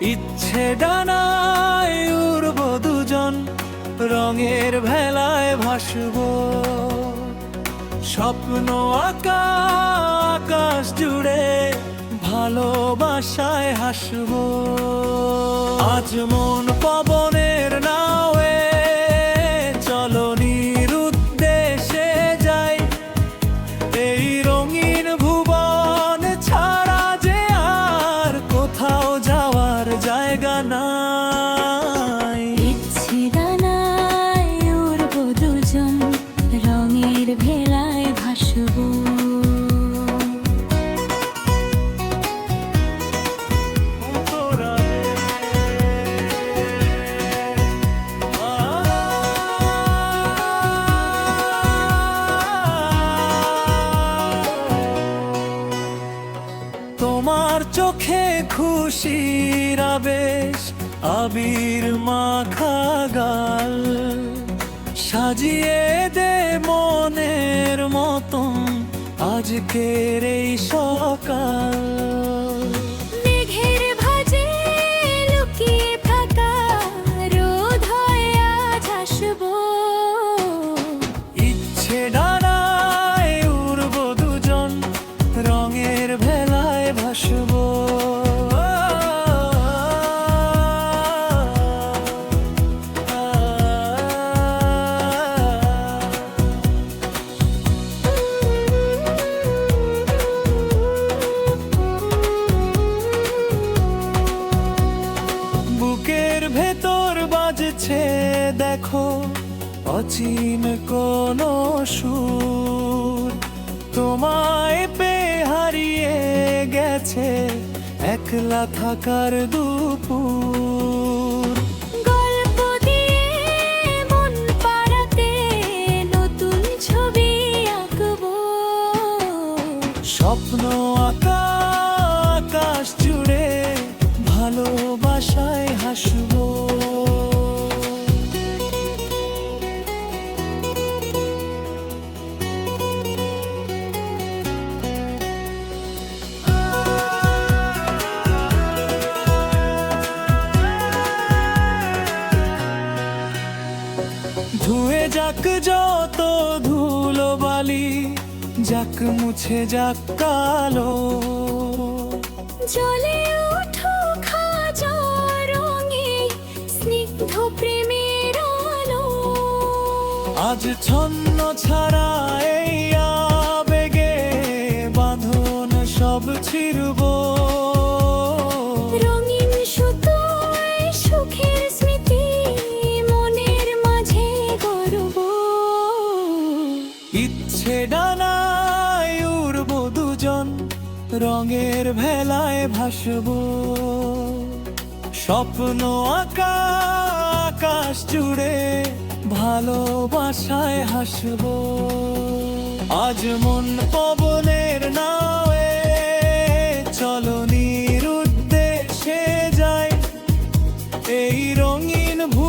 ইচ্ছে ডানায় উড়ব দুজন, রঙের ভেলায় ভাসব। স্বপ্ন আঁকা, আকাশ জুড়ে ভালোবাসায় হাসব। আজ মন পবনের জায়গা নাই। ইচ্ছে দানায় উড়বো দুজন রঙের ভেলায় চোখে খুশির আবেশ আবির মাখা গাল। সাজিয়ে দে মনের মতন আজকের এই সকাল। দেখো অচিন কোন সুর। তোমায় পে হারিয়ে গেছে একলা থাকার দুপুর। স্বপ্ন আঁকা আকাশ জুড়ে ভালোবাসায় হাসবো। যাক যত ধুলো বালি যাক মুছে যাক কালো। জলে উঠো খাজা রঙে স্নিগ্ধ প্রেমের আলো। আজ ছন্ন ছাড়া ডানায় উড়ব দুজন, রঙের ভেলায় ভাসব। স্বপ্ন আঁকা, আকাশ জুড়ে ভালোবাসায় হাসব। আজ মন পবনের নাওয়ে, চলো নির উদ্দেশ্যে যায় এই রঙিন ভূ